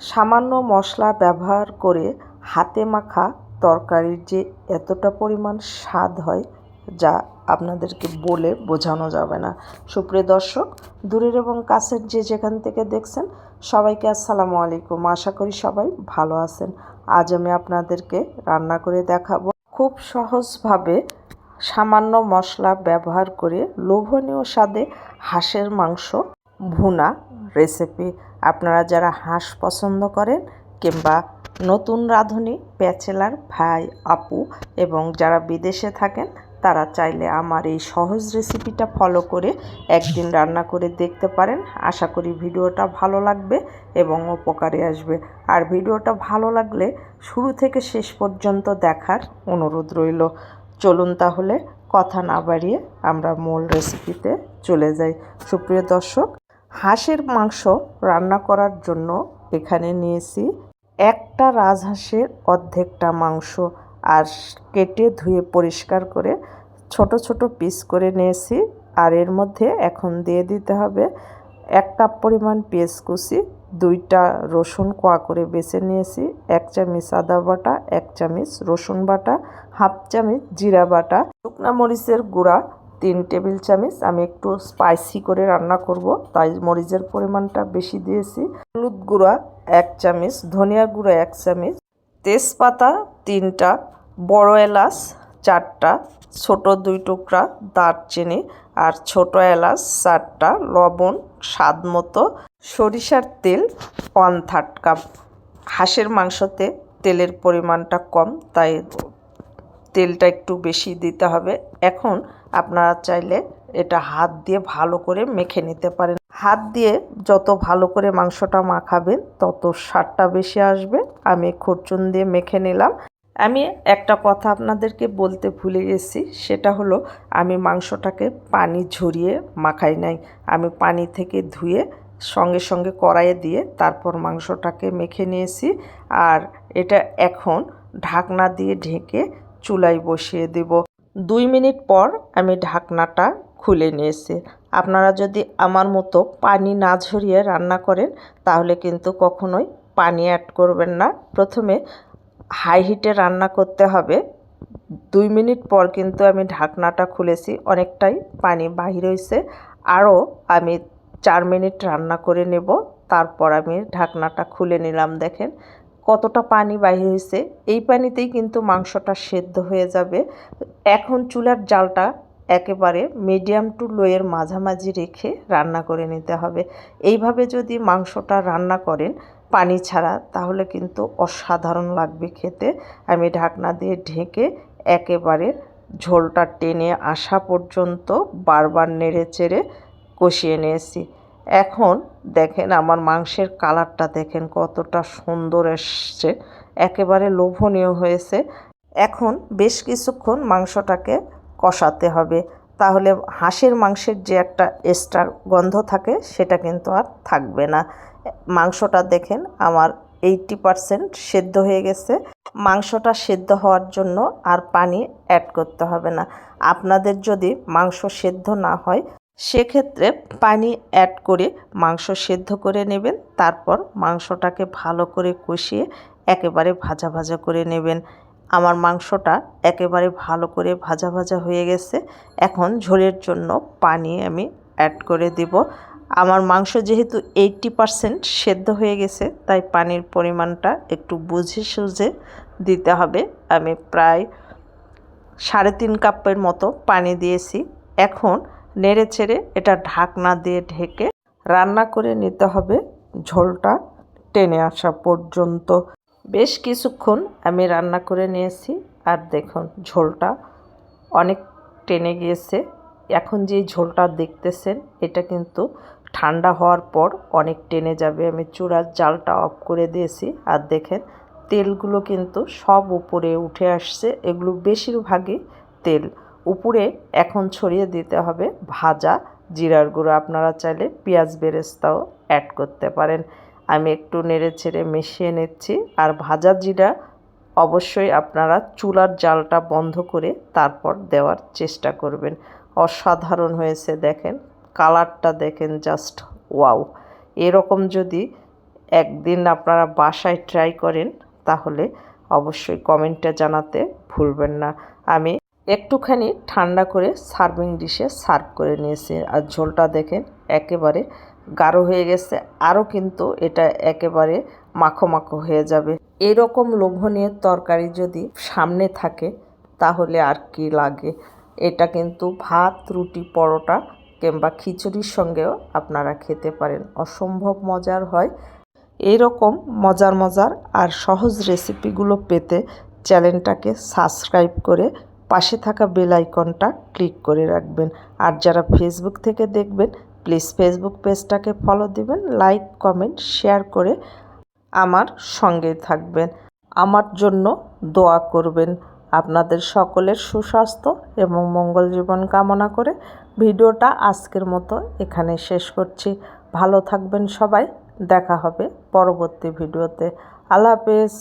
সামান্য মশলা ব্যবহার করে হাতে মাখা তরকারির যে এতটা পরিমাণ স্বাদ হয়, যা আপনাদেরকে বলে বোঝানো যাবে না। সুপ্রিয় দর্শক, দূরের এবং কাছের যে যেখান থেকে দেখছেন, সবাইকে আসসালামু আলাইকুম। আশা করি সবাই ভালো আছেন। আজ আমি আপনাদেরকে রান্না করে দেখাবো। খুব সহজভাবে সামান্য মশলা ব্যবহার করে লোভনীয় স্বাদে হাঁসের মাংস ভুনা রেসিপি আপনারা যারা হাঁস পছন্দ করেন কিংবা নতুন রাঁধুনি, ব্যাচেলার, ভাই, আপু এবং যারা বিদেশে থাকেন, তারা চাইলে আমার এই সহজ রেসিপিটা ফলো করে একদিন রান্না করে দেখতে পারেন। আশা করি ভিডিওটা ভালো লাগবে এবং উপকারে আসবে। আর ভিডিওটা ভালো লাগলে শুরু থেকে শেষ পর্যন্ত দেখার অনুরোধ রইল। চলুন তাহলে কথা না বাড়িয়ে আমরা মূল রেসিপিতে চলে যাই। সুপ্রিয় দর্শক হাঁসের মাংস রান্না করার জন্য এখানে নিয়েছি একটা রাজহাঁসের অর্ধেকটা মাংস আর কেটে ধুয়ে পরিষ্কার করে ছোট ছোট পিস করে নিয়েছি আর এর মধ্যে এখন দিয়ে দিতে হবে এক কাপ পরিমাণ পেঁয়াজ কুচি, দুইটা রসুন কোয়া করে বেছে নিয়েছি, এক চামচ আদা বাটা, এক চামচ রসুন বাটা, হাফ চামচ জিরা বাটা, শুকনা মরিচের গুঁড়া তিন টেবিল চামচ। আমি একটু স্পাইসি করে রান্না করব, তাই মরিচের পরিমাণটা বেশি দিয়েছি। হলুদ গুঁড়া এক চামচ, ধনিয়া গুঁড়া এক চামচ, তেজপাতা তিনটা, বড় এলাচ চারটা, ছোট দুই টুকরা দারচিনি আর ছোট এলাচ চারটা, লবণ স্বাদ মতো, সরিষার তেল ওয়ান থার্ড কাপ। হাঁসের মাংসতে তেলের পরিমাণটা কম, তাই তেলটা একটু বেশি দিতে হবে। এখন আপনারা চাইলে এটা হাত দিয়ে ভালো করে মেখে নিতে পারেন। হাত দিয়ে যত ভালো করে মাংসটা মাখাবেন, তত স্বাদটা বেশি আসবে। আমি খুরচুন দিয়ে মেখে নিলাম। আমি একটা কথা আপনাদেরকে বলতে ভুলে গেছি, সেটা হলো আমি মাংসটাকে পানি ঝরিয়ে মাখাই নাই। আমি পানি থেকে ধুয়ে সঙ্গে সঙ্গে কড়াইয়ে দিয়ে তারপর মাংসটাকে মেখে নিয়েছি। আর এটা এখন ঢাকনা দিয়ে ঢেকে চুলায় বসিয়ে দেব। দুই মিনিট পর আমি ঢাকনাটা খুলে নিয়েছি। আপনারা যদি আমার মতো পানি না ঝরিয়ে রান্না করেন, তাহলে কিন্তু কখনোই পানি অ্যাড করবেন না। প্রথমে হাই হিটে রান্না করতে হবে। দুই মিনিট পর কিন্তু আমি ঢাকনাটা খুলেছি, অনেকটাই পানি বাহির হয়েছে। আরও আমি চার মিনিট রান্না করে নেব। তারপর আমি ঢাকনাটা খুলে নিলাম, দেখেন। কতটা পানি বাহির হয়েছে, এই পানিতেই কিন্তু মাংসটা সেদ্ধ হয়ে যাবে। এখন চুলার জালটা একেবারে মিডিয়াম টু লোয়ের মাঝামাঝি রেখে রান্না করে নিতে হবে। এইভাবে যদি মাংসটা রান্না করেন পানি ছাড়া, তাহলে কিন্তু অসাধারণ লাগবে খেতে। আমি ঢাকনা দিয়ে ঢেকে একেবারে ঝোলটা টেনে আসা পর্যন্ত বারবার নেড়ে চেড়ে কষিয়ে নিয়েছি। এখন দেখেন আমার মাংসের কালারটা দেখেন কতটা সুন্দর এসছে, একেবারে লোভনীয় হয়েছে। এখন বেশ কিছুক্ষণ মাংসটাকে কষাতে হবে, তাহলে হাঁসের মাংসের যে একটা এক্সট্রা গন্ধ থাকে সেটা কিন্তু আর থাকবে না। মাংসটা দেখেন আমার এইটটি পারসেন্ট সেদ্ধ হয়ে গেছে। মাংসটা সেদ্ধ হওয়ার জন্য আর পানি অ্যাড করতে হবে না। আপনাদের যদি মাংস সেদ্ধ না হয় সেক্ষেত্রে পানি অ্যাড করে মাংস সেদ্ধ করে নেবেন, তারপর মাংসটাকে ভালো করে কষিয়ে একেবারে ভাজা ভাজা করে নেবেন। আমার মাংসটা একেবারে ভালো করে ভাজা ভাজা হয়ে গেছে, এখন ঝোলের জন্য পানি আমি অ্যাড করে দিব। আমার মাংস যেহেতু এইটটি পারসেন্ট সেদ্ধ হয়ে গেছে, তাই পানির পরিমাণটা একটু বুঝে সুঝে দিতে হবে। আমি প্রায় সাড়ে তিন কাপের মতো পানি দিয়েছি। এখন নেড়ে ছেড়ে এটা ঢাকনা দিয়ে ঢেকে রান্না করে নিতে হবে। ঝোলটা টেনে আসা পর্যন্ত। বেশ কিছুক্ষণ আমি রান্না করে নিয়েছি। আর দেখুন, ঝোলটা অনেক টেনে গিয়েছে। এখন যে ঝোলটা দেখতেছেন, এটা কিন্তু ঠান্ডা হওয়ার পর অনেক টেনে যাবে। আমি চূড়ার জালটা অফ করে দিয়েছি। আর দেখেন, তেলগুলো কিন্তু সব উপরে উঠে আসছে। এগুলো বেশিরভাগই তেল। উপরে এখন ছড়িয়ে দিতে হবে ভাজা জিরার গুঁড়ো। আপনারা চাইলে পেঁয়াজ বেরেস্তাও অ্যাড করতে পারেন। আমি একটু নেড়ে ছেড়ে মিশিয়ে নিচ্ছি। আর ভাজা জিরা অবশ্যই আপনারা চুলার জালটা বন্ধ করে তারপর দেওয়ার চেষ্টা করবেন। অসাধারণ হয়েছে দেখেন। কালারটা দেখেন জাস্ট ওয়াও। এরকম যদি একদিন আপনারা বাসায় ট্রাই করেন, তাহলে অবশ্যই কমেন্টে জানাতে ভুলবেন না। আমি একটুখানি ঠান্ডা করে সার্ভিং ডিশে সার্ভ করে নিয়েছি। আর ঝোলটা দেখেন একেবারে গাঢ় হয়ে গেছে, আরও কিন্তু এটা একেবারে মাখো মাখো হয়ে যাবে। এরকম লোভনীয় তরকারি যদি সামনে থাকে, তাহলে আর কি লাগে? এটা কিন্তু ভাত, রুটি, পরোটা কিংবা খিচুড়ির সঙ্গেও আপনারা খেতে পারেন। অসম্ভব মজার হয়। এইরকম মজার মজার আর সহজ রেসিপিগুলো পেতে চ্যানেলটাকে সাবস্ক্রাইব করে পাশে থাকা বেল আইকনটা ক্লিক করে রাখবেন। আর যারা ফেসবুক থেকে দেখবেন প্লিজ ফেসবুক পেজটাকে ফলো দিবেন লাইক কমেন্ট শেয়ার করে আমার সঙ্গে থাকবেন। আমার জন্য দোয়া করবেন। আপনাদের সকলের সুস্বাস্থ্য এবং মঙ্গল জীবন কামনা করে ভিডিওটা আজকের মতো এখানে শেষ করছি। ভালো থাকবেন সবাই। দেখা হবে পরবর্তী ভিডিওতে। আল্লাহ হাফেজ।